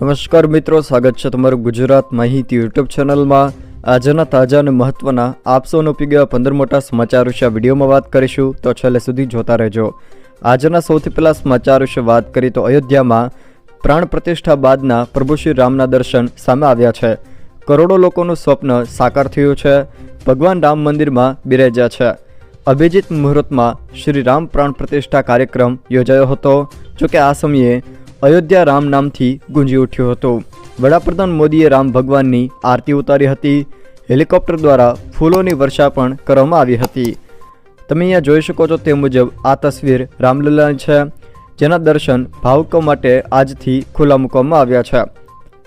નમસ્કાર મિત્રો, સ્વાગત છે તમારું ગુજરાત માહિતી યુટ્યુબ ચેનલમાં. આજના તાજા અને મહત્વના આપસોનો સૌનો ઉપી પંદર મોટા સમાચાર વિશે આ વિડીયોમાં વાત કરીશું. તો છેલ્લે સુધી જોતા રહેજો. આજના સૌથી પહેલા સમાચાર વિશે વાત કરી તો અયોધ્યામાં પ્રાણ પ્રતિષ્ઠા બાદના પ્રભુ શ્રી રામના દર્શન સામે આવ્યા છે. કરોડો લોકોનું સ્વપ્ન સાકાર થયું છે. ભગવાન રામ મંદિરમાં બિરાજ્યા છે. અભિજીત મુહૂર્તમાં શ્રી રામ પ્રાણ પ્રતિષ્ઠા કાર્યક્રમ યોજાયો હતો. જોકે આ સમયે અયોધ્યા રામ નામથી ગુંજી ઉઠ્યું હતું. વડાપ્રધાન મોદીએ રામ ભગવાનની આરતી ઉતારી હતી. હેલિકોપ્ટર દ્વારા ફૂલોની વર્ષા પણ કરવામાં આવી હતી. તમે અહીંયા જોઈ શકો છો તે મુજબ આ તસવીર રામલીલાની છે, જેના દર્શન ભાવુકો માટે આજથી ખુલ્લા મૂકવામાં આવ્યા છે.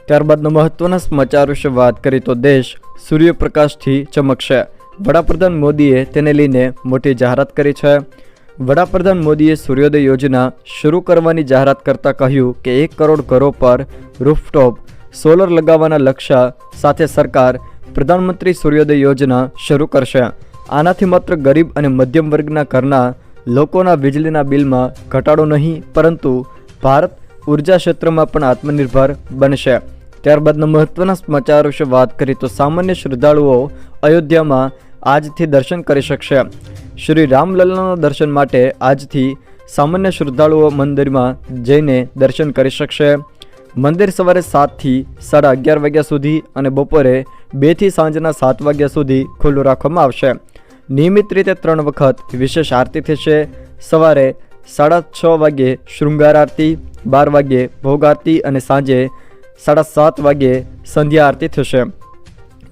ત્યારબાદના મહત્વના સમાચાર વિશે વાત કરીએ તો દેશ સૂર્યપ્રકાશથી ચમકશે. વડાપ્રધાન મોદીએ તેને લઈને મોટી જાહેરાત કરી છે. વડાપ્રધાન મોદીએ સૂર્યોદય યોજના શરૂ કરવાની જાહેરાત કરતાં કહ્યું કે એક કરોડ ઘરો પર રૂફટોપ, સોલર લગાવવાના લક્ષ્ય સાથે સરકાર પ્રધાનમંત્રી સૂર્યોદય યોજના શરૂ કરશે. આનાથી માત્ર ગરીબ અને મધ્યમ વર્ગના ઘરના લોકોના વીજળીના બિલમાં ઘટાડો નહીં, પરંતુ ભારત ઊર્જા ક્ષેત્રમાં પણ આત્મનિર્ભર બનશે. ત્યારબાદના મહત્વના સમાચાર વિશે વાત કરીએ તો સામાન્ય શ્રદ્ધાળુઓ અયોધ્યામાં આજથી દર્શન કરી શકશે. શ્રી રામલલ્લાના દર્શન માટે આજથી સામાન્ય શ્રદ્ધાળુઓ મંદિરમાં જઈને દર્શન કરી શકશે. મંદિર સવારે સાતથી સાડા અગિયાર વાગ્યા સુધી અને બપોરે બેથી સાંજના સાત વાગ્યા સુધી ખુલ્લું રાખવામાં આવશે. નિયમિત રીતે ત્રણ વખત વિશેષ આરતી થશે. સવારે સાડા છ વાગ્યે શૃંગાર આરતી, બાર વાગ્યે ભોગ આરતી અને સાંજે સાડા સાત વાગ્યે સંધ્યા આરતી થશે.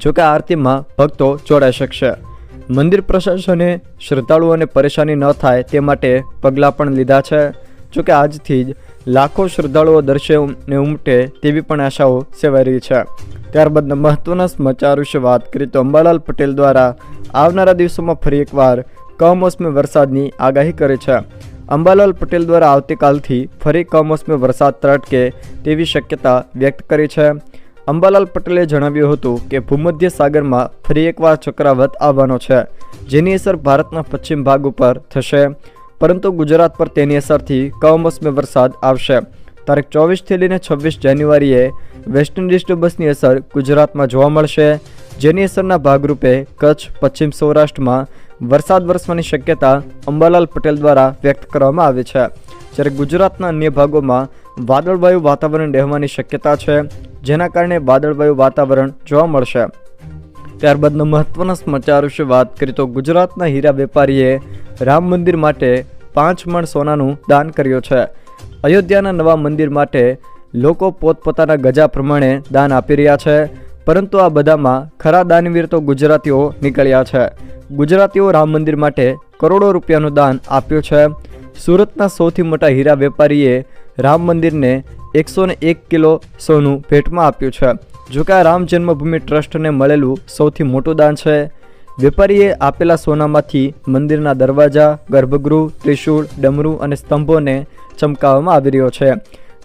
જોકે આરતીમાં ભક્તો જોડાઈ શકશે. મંદિર પ્રશાસને શ્રદ્ધાળુઓને પરેશાની ન થાય તે માટે પગલાં પણ લીધા છે. જોકે આજથી જ લાખો શ્રદ્ધાળુઓ દર્શને ઉમટે તેવી પણ આશાઓ સેવાઈ રહી છે. ત્યારબાદના મહત્વના સમાચાર વિશે વાત કરીએ તો અંબાલાલ પટેલ દ્વારા આવનારા દિવસોમાં ફરી એકવાર કમોસમી વરસાદની આગાહી કરી છે. અંબાલાલ પટેલ દ્વારા આવતીકાલથી ફરી કમોસમી વરસાદ ત્રટકે તેવી શક્યતા વ્યક્ત કરી છે. અંબાલાલ પટેલે જણાવ્યું હતું કે ભૂમધ્ય સાગરમાં ફરી એકવાર ચક્રાવત આવવાનો છે, જેની અસર ભારતના પશ્ચિમ ભાગ ઉપર થશે. પરંતુ ગુજરાત પર તેની અસરથી કમોસમી વરસાદ આવશે. તારીખ ચોવીસથી લઈને છવ્વીસ જાન્યુઆરીએ વેસ્ટર્ન ડિસ્ટર્બન્સની અસર ગુજરાતમાં જોવા મળશે, જેની અસરના ભાગરૂપે કચ્છ, પશ્ચિમ સૌરાષ્ટ્રમાં વરસાદ વરસવાની શક્યતા અંબાલાલ પટેલ દ્વારા વ્યક્ત કરવામાં આવી છે. જ્યારે ગુજરાતના અન્ય ભાગોમાં વાદળવાયુ વાતાવરણ રહેવાની શક્યતા છે જેના કારણે વાદળવાયુ વાતાવરણ જોવા મળશે. ત્યારબાદના મહત્વના સમાચાર વિશે વાત કરીએ તો ગુજરાતના હીરા વેપારીએ રામ મંદિર માટે પાંચ મણ સોનાનું દાન કર્યું છે. અયોધ્યાના નવા મંદિર માટે લોકો પોતપોતાના ગજા પ્રમાણે દાન આપી રહ્યા છે. પરંતુ આ બધામાં ખરા દાનવીર તો ગુજરાતીઓ નીકળ્યા છે. ગુજરાતીઓ રામ મંદિર માટે કરોડો રૂપિયાનું દાન આપ્યું છે. સુરતના સૌથી મોટા હીરા વેપારીએ રામ મંદિરને એકસો ને એક કિલો સોનું ભેટમાં આપ્યું છે. જોકે આ રામ જન્મભૂમિ ટ્રસ્ટને મળેલું સૌથી મોટું દાન છે. વેપારીએ આપેલા સોનામાંથી મંદિરના દરવાજા, ગર્ભગૃહ, ત્રિશૂળ, ડમરૂ અને સ્તંભોને ચમકાવવામાં આવી રહ્યો છે.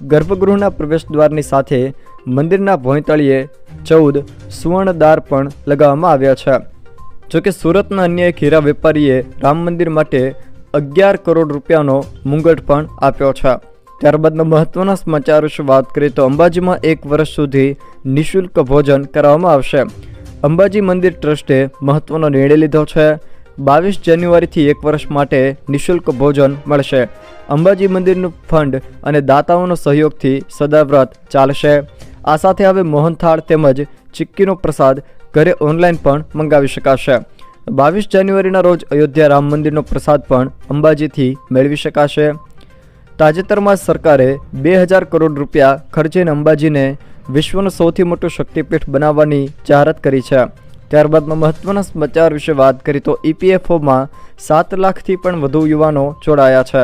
ગર્ભગૃહના પ્રવેશદ્વારની સાથે મંદિરના ભોંયતળીએ ચૌદ સુવર્ણદાર પણ લગાવવામાં આવ્યા છે. જોકે સુરતના અન્ય એક હીરા વેપારીએ રામ મંદિર માટે અગિયાર કરોડ રૂપિયાનો મુંગટ પણ આપ્યો છે. ત્યારબાદના મહત્વના સમાચાર વિશે વાત કરીએ તો અંબાજીમાં એક વર્ષ સુધી નિઃશુલ્ક ભોજન કરવામાં આવશે. અંબાજી મંદિર ટ્રસ્ટે મહત્વનો નિર્ણય લીધો છે. બાવીસ જાન્યુઆરીથી એક વર્ષ માટે નિઃશુલ્ક ભોજન મળશે. અંબાજી મંદિરનું ફંડ અને દાતાઓનો સહયોગથી સદાવ્રત ચાલશે. આ સાથે હવે મોહનથાળ તેમજ ચિક્કીનો પ્રસાદ ઘરે ઓનલાઈન પણ મંગાવી શકાશે. બાવીસ જાન્યુઆરીના રોજ અયોધ્યા રામ મંદિરનો પ્રસાદ પણ અંબાજીથી મેળવી શકાશે. તાજેતરમાં સરકારે બે હજાર કરોડ રૂપિયા ખર્ચીને અંબાજીને વિશ્વનું સૌથી મોટું શક્તિપીઠ બનાવવાની જાહેરાત કરી છે. ત્યારબાદમાં મહત્વના સમાચાર વિશે વાત કરી તો ઈપીએફઓમાં સાત લાખથી પણ વધુ યુવાનો જોડાયા છે.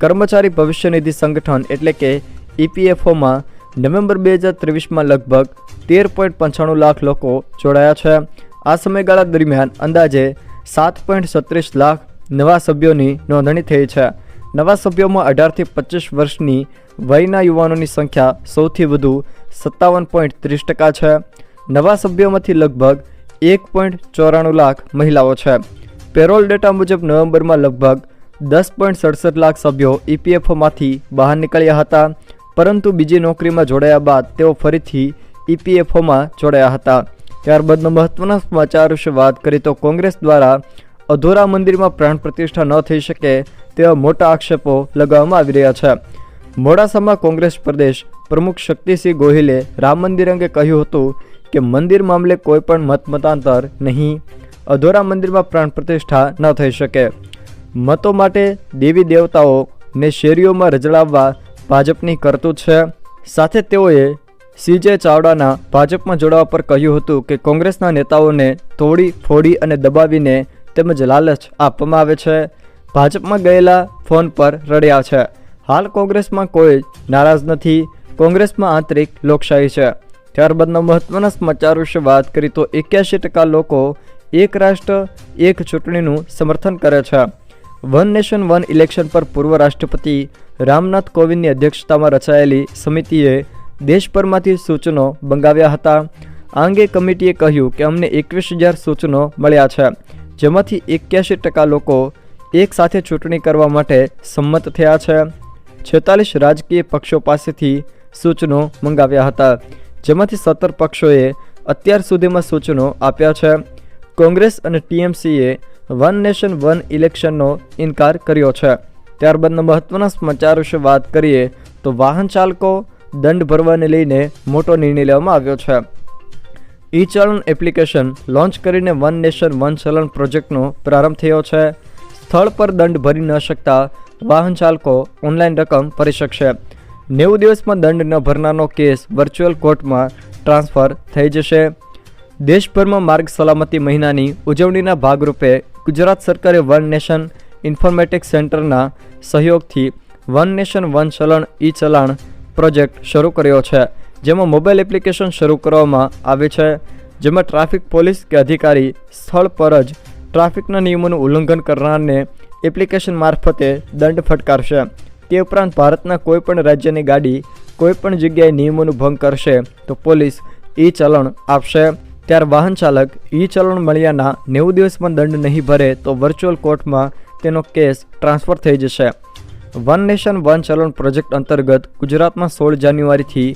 કર્મચારી ભવિષ્ય નિધિ સંગઠન એટલે કે ઈપીએફઓમાં નવેમ્બર બે હજાર ત્રેવીસમાં લગભગ તેર પોઈન્ટ પંચાણું લાખ લોકો જોડાયા છે. આ સમયગાળા દરમિયાન અંદાજે સાત પોઈન્ટ છત્રીસ લાખ નવા સભ્યોની નોંધણી થઈ છે. નવા સભ્યોમાં અઢારથી પચીસ વર્ષની વયના યુવાનોની સંખ્યા સૌથી વધુ સત્તાવન પોઈન્ટ ત્રીસ ટકા છે. નવા સભ્યોમાંથી લગભગ એક પોઈન્ટ ચોરાણું લાખ મહિલાઓ છે. પેરોલ ડેટા મુજબ નવેમ્બરમાં લગભગ દસ પોઈન્ટ સડસઠ લાખ સભ્યો ઈપીએફઓમાંથી બહાર નીકળ્યા હતા. પરંતુ બીજી નોકરીમાં જોડાયા બાદ તેઓ ફરીથી ઈપીએફઓમાં જોડાયા હતા. ત્યારબાદનો મહત્વના સમાચાર વિશે વાત કરીએ તો કોંગ્રેસ દ્વારા અધોરા મંદિરમાં પ્રાણ પ્રતિષ્ઠા ન થઈ શકે તેવા મોટા આક્ષેપો લગાવવામાં આવી રહ્યા છે. મોડાસામાં કોંગ્રેસ પ્રદેશ પ્રમુખ શક્તિસિંહ ગોહિલે રામ મંદિર અંગે કહ્યું હતું કે મંદિર મામલે કોઈ પણ મત મતાંતર નહીં. અધોરા મંદિરમાં પ્રાણ પ્રતિષ્ઠા ન થઈ શકે. મતો માટે દેવી દેવતાઓને શેરીઓમાં રજડાવવા ભાજપની કરતૂત છે. સાથે તેઓએ સીજે ચાવડાના ભાજપમાં જોડાવા પર કહ્યું હતું કે કોંગ્રેસના નેતાઓને તોડી, ફોડી અને દબાવીને તેમજ લાલચ આપવામાં આવે છે. ભાજપમાં ગયેલા ફોન પર રડ્યા છે. હાલ કોંગ્રેસમાં કોઈ નારાજ નથી. કોંગ્રેસમાં આંતરિક લોકશાહી છે. ત્યારબાદના મહત્વના સમાચાર વિશે વાત કરી તો એક્યાસી ટકા લોકો એક રાષ્ટ્ર, એક ચૂંટણીનું સમર્થન કરે છે. વન નેશન, વન ઇલેક્શન પર પૂર્વ રાષ્ટ્રપતિ રામનાથ કોવિંદની અધ્યક્ષતામાં રચાયેલી સમિતિએ દેશભરમાંથી સૂચનો મંગાવ્યા હતા. આ અંગે કમિટીએ કહ્યું કે અમને એકવીસ હજાર સૂચનો મળ્યા છે, જેમાંથી એક્યાસી ટકા લોકો એક સાથે ચૂંટણી કરવા માટે સંમત થયા છે. છેતાલીસ રાજકીય પક્ષો પાસેથી સૂચનો મંગાવ્યા હતા. જેમાંથી સત્તર પક્ષોએ અત્યાર સુધીમાં સૂચનો આપ્યા છે. કોંગ્રેસ અને ટીએમસીએ વન નેશન, વન ઇલેક્શનનો ઇનકાર કર્યો છે. ત્યારબાદના મહત્વના સમાચાર વિશે વાત કરીએ તો વાહન ચાલકો દંડ ભરવાને લઈને મોટો નિર્ણય લેવામાં આવ્યો છે. ઈ ચલણ એપ્લિકેશન લોન્ચ કરીને વન નેશન, વન ચલણ પ્રોજેક્ટનો પ્રારંભ થયો છે. સ્થળ પર દંડ ભરી ન શકતા વાહન ચાલકો ઓનલાઈન રકમ ભરી શકશે. નેવું દિવસમાં દંડ ન ભરનારનો કેસ વર્ચ્યુઅલ કોર્ટમાં ટ્રાન્સફર થઈ જશે. દેશભરમાં માર્ગ સલામતી મહિનાની ઉજવણીના ભાગરૂપે ગુજરાત સરકારે વન નેશન ઇન્ફોર્મેટિક્સ સેન્ટરના સહયોગથી વન નેશન વન ચલણ ઈ ચલાણ પ્રોજેક્ટ શરૂ કર્યો છે, જેમાં મોબાઈલ એપ્લિકેશન શરૂ કરવામાં આવે છે, જેમાં ટ્રાફિક પોલીસ કે અધિકારી સ્થળ પર જ ટ્રાફિકના નિયમોનું ઉલ્લંઘન કરનારને એપ્લિકેશન મારફતે દંડ ફટકારશે. તે ઉપરાંત ભારતના કોઈપણ રાજ્યની ગાડી કોઈપણ જગ્યાએ નિયમોનું ભંગ કરશે તો પોલીસ ઈ ચલણ આપશે. ત્યારે વાહન ચાલક ઈ ચલણ મળ્યાના નેવું દિવસમાં દંડ નહીં ભરે તો વર્ચ્યુઅલ કોર્ટમાં તેનો કેસ ટ્રાન્સફર થઈ જશે. વન નેશન, વન ચલણ પ્રોજેક્ટ અંતર્ગત ગુજરાતમાં સોળ જાન્યુઆરીથી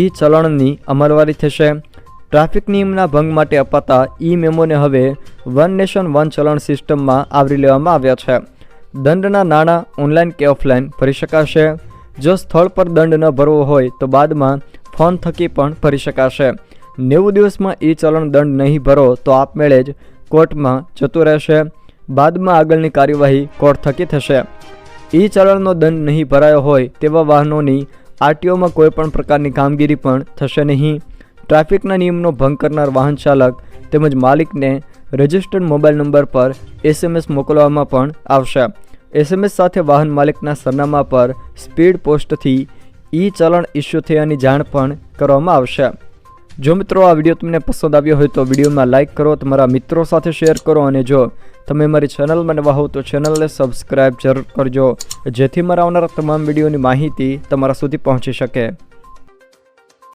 ઈ ચલણની અમલવારી થશે. ટ્રાફિક નિયમના ભંગ માટે અપાતા ઈ મેમોને હવે વન નેશન, વન ચલણ સિસ્ટમમાં આવરી લેવામાં આવ્યા છે. દંડના નાણાં ઓનલાઈન કે ઓફલાઈન ભરી શકાશે. જો સ્થળ પર દંડ ન ભરવો હોય તો બાદમાં ફોન થકી પણ ભરી શકાશે. નેવું દિવસમાં ઈ ચલણ દંડ નહીં ભરો તો આપમેળે જ કોર્ટમાં જતું રહેશે. બાદમાં આગળની કાર્યવાહી કોર્ટ થકી થશે. ઈ ચલણનો દંડ નહીં ભરાયો હોય તેવા વાહનોની આરટીઓમાં કોઈ પણ પ્રકારની કામગીરી પણ થશે નહીં. ટ્રાફિકના નિયમનો ભંગ કરનાર વાહન ચાલક તેમજ માલિકને રજિસ્ટર્ડ મોબાઈલ નંબર પર એસએમએસ મોકલવામાં પણ આવશે. એસએમએસ સાથે વાહન માલિકના સરનામા પર સ્પીડ પોસ્ટથી ઈ ચલણ ઇસ્યુ થયાની જાણ પણ કરવામાં આવશે. જો મિત્રો આ વીડિયો તમને પસંદ આવ્યો હોય તો વિડીયોમાં લાઇક કરો, તમારા મિત્રો સાથે શેર કરો અને જો તમે મારી ચેનલમાં નવા હો તો ચેનલને સબસ્ક્રાઈબ જરૂર કરજો, જેથી મારા આવનારા તમામ વિડીયોની માહિતી તમારા સુધી પહોંચી શકે.